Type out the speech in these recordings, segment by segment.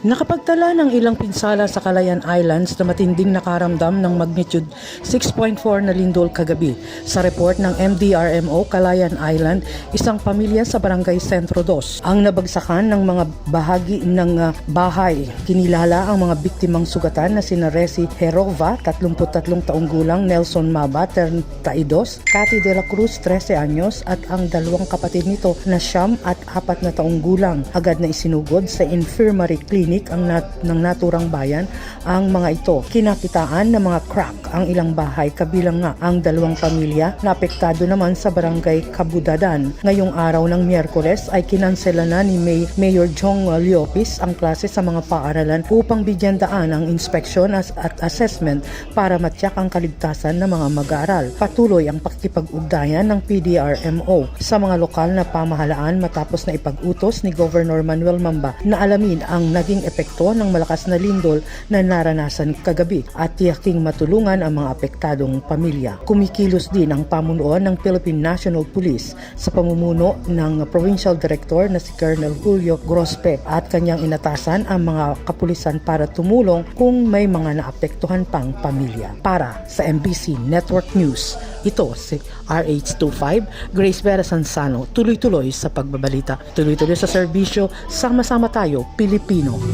Nakapagtala ng ilang pinsala sa Calayan Islands na matinding nakaramdam ng magnitude 6.4 na lindol kagabi. Sa report ng MDRMO Calayan Island, isang pamilya sa Barangay Centro 2 ang nabagsakan ng mga bahagi ng ah, bahay. Kinilala ang mga biktimang sugatan na sina Resi Herova, 33 taong gulang, Nelson Maba, 32, Cathy De La Cruz, 13 anyos, at ang dalawang kapatid nito na Siyam at apat na taong gulang. Agad na isinugod sa infirmary clinic ang nat- ng naturang bayan ang mga ito. Kinakitaan ng mga crack ang ilang bahay kabilang nga ang dalawang pamilya na apektado naman sa barangay Kabudadan. Ngayong araw ng Miyerkules ay kinansela na ni May- Mayor Jong Liopis ang klase sa mga paaralan upang bigyan daan ang inspeksyon as- at assessment para matyak ang kaligtasan ng mga mag-aaral. Patuloy ang pakikipag-ugnayan ng PDRMO sa mga lokal na pamahalaan matapos na ipag-utos ni Governor Manuel Mamba na alamin ang naging epekto ng malakas na lindol na naranasan kagabi at tiyaking matulungan ang mga apektadong pamilya. Kumikilos din ang pamunuan ng Philippine National Police sa pamumuno ng Provincial Director na si Colonel Julio Grospe at kanyang inatasan ang mga kapulisan para tumulong kung may mga naapektuhan pang pamilya. Para sa MBC Network News, ito si RH25 Grace Vera Sansano, tuloy-tuloy sa pagbabalita, tuloy-tuloy sa serbisyo, sama-sama tayo, Pilipino.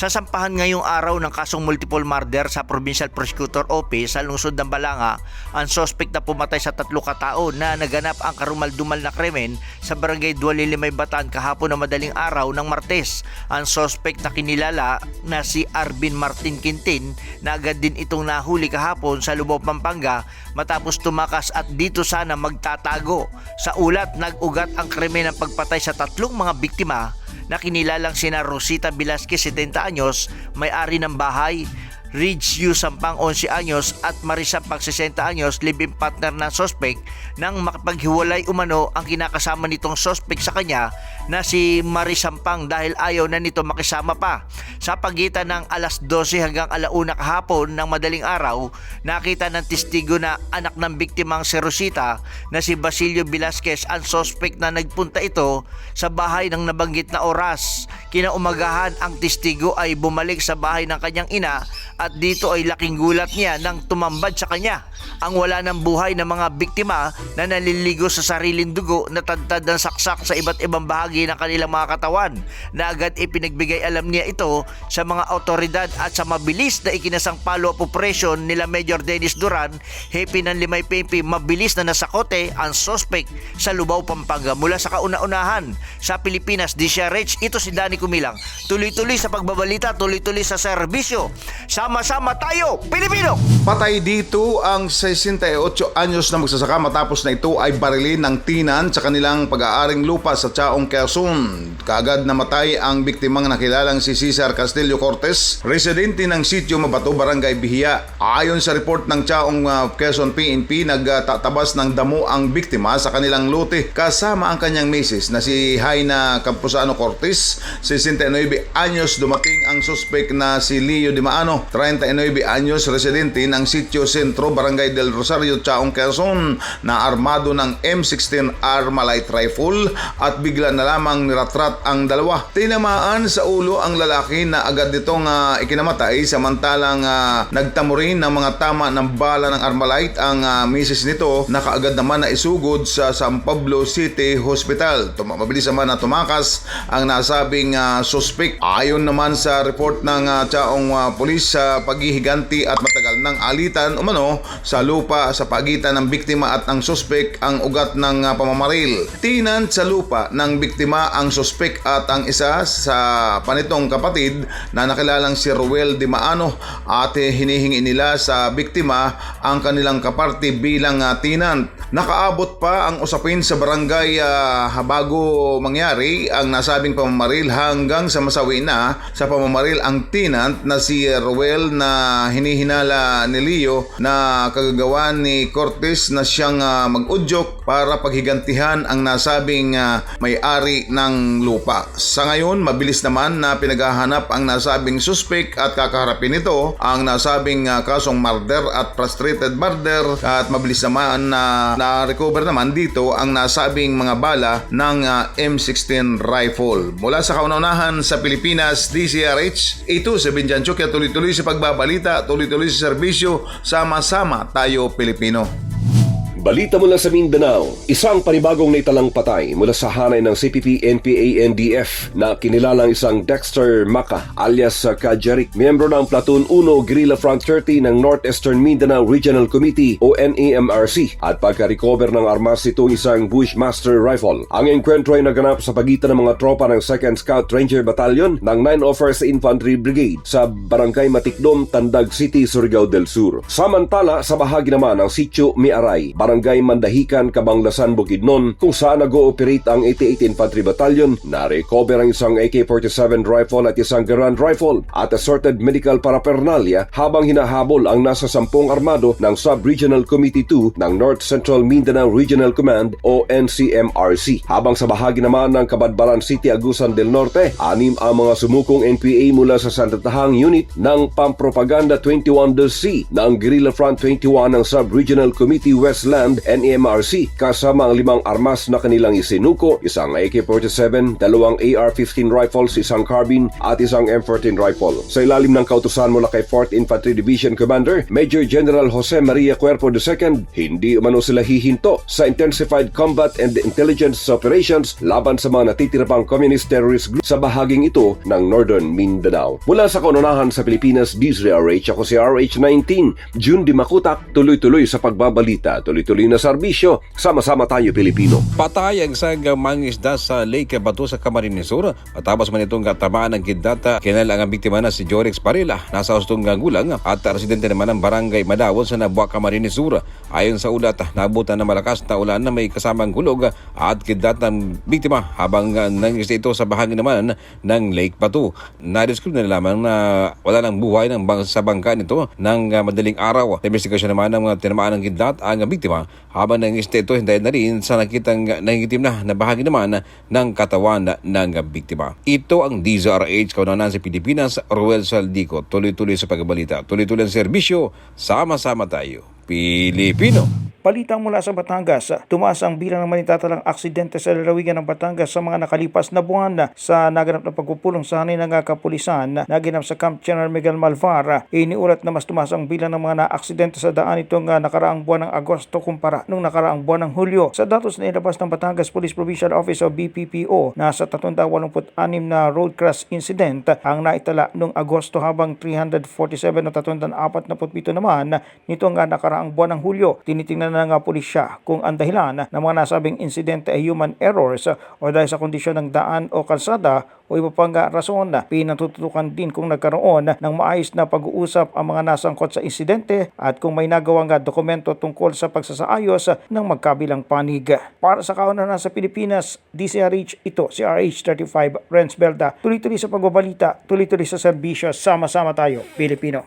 Sasampahan ngayong araw ng kasong multiple murder sa Provincial Prosecutor Office sa lungsod ng Balanga ang sospek na pumatay sa tatlo katao na naganap ang karumal-dumal na krimen sa barangay Dualilimay Batan kahapon na madaling araw ng Martes. Ang sospek na kinilala na si Arvin Martin Quintin na agad din itong nahuli kahapon sa Lubao, Pampanga matapos tumakas at dito sana magtatago. Sa ulat, nag-ugat ang krimen ng pagpatay sa tatlong mga biktima na kinilalang sina Rosita Velasquez 70 anyos, may-ari ng bahay, Ridge Yu Sampang 11 anyos at Marisa Pag 60 anyos, live-in partner ng sospek nang makapaghiwalay umano ang kinakasama nitong sospek sa kanya na si Marisa Sampang dahil ayaw na nito makisama pa. Sa pagitan ng alas 12 hanggang alauna kahapon ng madaling araw, nakita ng testigo na anak ng biktimang si Rosita na si Basilio Velasquez ang sospek na nagpunta ito sa bahay ng nabanggit na oras. Kinaumagahan ang testigo ay bumalik sa bahay ng kanyang ina at dito ay laking gulat niya nang tumambad sa kanya ang wala ng buhay ng mga biktima na naliligo sa sariling dugo na tadtad ng saksak sa iba't ibang bahagi ng kanilang mga katawan na agad ipinagbigay alam niya ito sa mga otoridad at sa mabilis na ikinasang follow-up operation nila Major Dennis Duran, happy ng Limay Pepe, mabilis na nasakote ang suspect sa Lubao, Pampanga mula sa kauna-unahan sa Pilipinas, di siya rich. Ito si Danny Kumilang. Tuloy-tuloy sa pagbabalita, tuloy-tuloy sa serbisyo. Sama-sama tayo, Pilipino! Patay dito ang 68 anyos na magsasaka matapos na ito ay barilin ng tinan sa kanilang pag-aaring lupa sa Chaong Quezon. Kaagad namatay ang biktimang nakilalang si Cesar Castillo Cortez, residente ng sitio Mabato, Barangay Bihia. Ayon sa report ng Chaong uh, Quezon PNP, nagtatabas ng damo ang biktima sa kanilang lote kasama ang kanyang misis na si Haina Campuzano Cortez, 69 anyos dumating ang suspek na si Leo Di Maano, 39 anyos residente ng sitio Sentro, Barangay del Rosario, Chaong Quezon na armado ng M16 Armalite Rifle at bigla na lamang niratrat ang dalawa. Tinamaan sa ulo ang lalaki na agad nitong uh, ikinamatay samantalang uh, nagtamo rin ng mga tama ng bala ng Armalite ang uh, misis nito na kaagad naman na isugod sa San Pablo City Hospital. Tum- mabilis naman na tumakas ang nasabing uh, suspect. Ayon naman sa report ng uh, Chaong uh, Police sa paghihiganti at matagal ng alitan umano sa lupa sa pagitan ng biktima at ang suspect ang ugat ng uh, pamamaril. Tinan sa lupa ng biktima ang suspect at ang isa sa panitong kapatid na nakilalang si Ruel Di Maano at hinihingi nila sa biktima ang kanilang kaparte bilang uh, tinant. Nakaabot pa ang usapin sa barangay uh, bago mangyari ang nasabing pamamaril hanggang sa masawi na sa pamamaril ang tinant na si Ruel na hinihinala ni Leo na kagagawan ni Cortez na siyang uh, mag-udyok para paghigantihan ang nasabing uh, may-ari ng lupa. Sa ngayon, mabilis naman na pinaghahanap ang nasabing suspect at kakaharapin nito ang nasabing uh, kasong murder at frustrated murder at mabilis naman na na-recover naman dito ang nasabing mga bala ng ah, M16 rifle. Mula sa kaunahan sa Pilipinas, DCRH, ito si Binjan Chuk, kaya tuloy-tuloy sa pagbabalita, tuloy-tuloy sa serbisyo, sama-sama tayo Pilipino. Balita mula sa Mindanao, isang panibagong naitalang patay mula sa hanay ng CPP NPA NDF na kinilalang isang Dexter Maka alias Kajarik, miyembro ng Platoon 1 Guerrilla Front 30 ng Northeastern Mindanao Regional Committee o NAMRC at pagka-recover ng armas ito isang Bushmaster rifle. Ang enkwentro ay naganap sa pagitan ng mga tropa ng 2nd Scout Ranger Battalion ng 9 Offers Infantry Brigade sa Barangay Matikdom, Tandag City, Surigao del Sur. Samantala, sa bahagi naman ng Sitio Miaray, Barangay Mandahikan, Kabanglasan, Bukidnon, kung saan nag-ooperate ang 88 Infantry Battalion, na-recover ang isang AK-47 rifle at isang Garand rifle at assorted medical paraphernalia habang hinahabol ang nasa sampung armado ng Sub-Regional Committee 2 ng North Central Mindanao Regional Command o NCMRC. Habang sa bahagi naman ng Kabadbaran City, Agusan del Norte, anim ang mga sumukong NPA mula sa Sandatahang Unit ng Pampropaganda 21-C ng Guerrilla Front 21 ng Sub-Regional Committee Westland NEMRC kasama ang limang armas na kanilang isinuko, isang AK-47, dalawang AR-15 rifles, isang carbine at isang M14 rifle. Sa ilalim ng kautusan mula kay 4th Infantry Division Commander Major General Jose Maria Cuerpo II, hindi umano sila hihinto sa intensified combat and intelligence operations laban sa mga natitira pang communist terrorist group sa bahaging ito ng Northern Mindanao. Mula sa kaunahan sa Pilipinas, DZRH ako si RH19, June Di Makutak, tuloy-tuloy sa pagbabalita, tuloy-tuloy na sama-sama tayo Pilipino. Patay ang isang mangisda sa Lake Bato sa Camarines Sur. Matapos man itong katamaan ng kidnata, kinal ang biktima na si Jorix Parila. Nasa hustong gulang at residente naman ng barangay Madawon sa Nabua, Camarines Sur. Ayon sa ulat, nabutan ng malakas na ulan na may kasamang gulog at kidnat ng biktima habang nangisda ito sa bahagi naman ng Lake Bato. Na-describe na lamang na wala ng buhay ng bang bangka nito ng uh, madaling araw. Investigasyon naman ng mga tinamaan ng kidnat ang biktima habang nangisda ito dahil na rin sa nakitang nangitim na na bahagi naman ng katawan ng biktima. Ito ang DZRH kaunanan sa Pilipinas, Ruel Saldico. Tuloy-tuloy sa pagbalita, tuloy-tuloy ang serbisyo, sama-sama tayo. Pilipino. Balitang mula sa Batangas, tumaas ang bilang ng manitatalang aksidente sa lalawigan ng Batangas sa mga nakalipas na buwan sa naganap na pagpupulong sa hanay ng kapulisan na ginap sa Camp General Miguel Malvar. Iniulat na mas tumaas ang bilang ng mga naaksidente sa daan itong ah, nakaraang buwan ng Agosto kumpara nung nakaraang buwan ng Hulyo. Sa datos na ilabas ng Batangas Police Provincial Office o BPPO, nasa 386 na road crash incident ang naitala noong Agosto habang 347 na 347 naman nitong ah, nakaraang buwan ng Hulyo. Tinitingnan na ng pulisya kung ang dahilan ng mga nasabing insidente ay human errors o dahil sa kondisyon ng daan o kalsada o iba pang rason. Pinatututukan din kung nagkaroon ng maayos na pag-uusap ang mga nasangkot sa insidente at kung may nagawang dokumento tungkol sa pagsasaayos ng magkabilang panig. Para sa kaunahan sa Pilipinas, DCRH ito si RH35 Renz Belda. Tuloy-tuloy sa pagbabalita, tuloy-tuloy sa serbisyo, sama-sama tayo, Pilipino.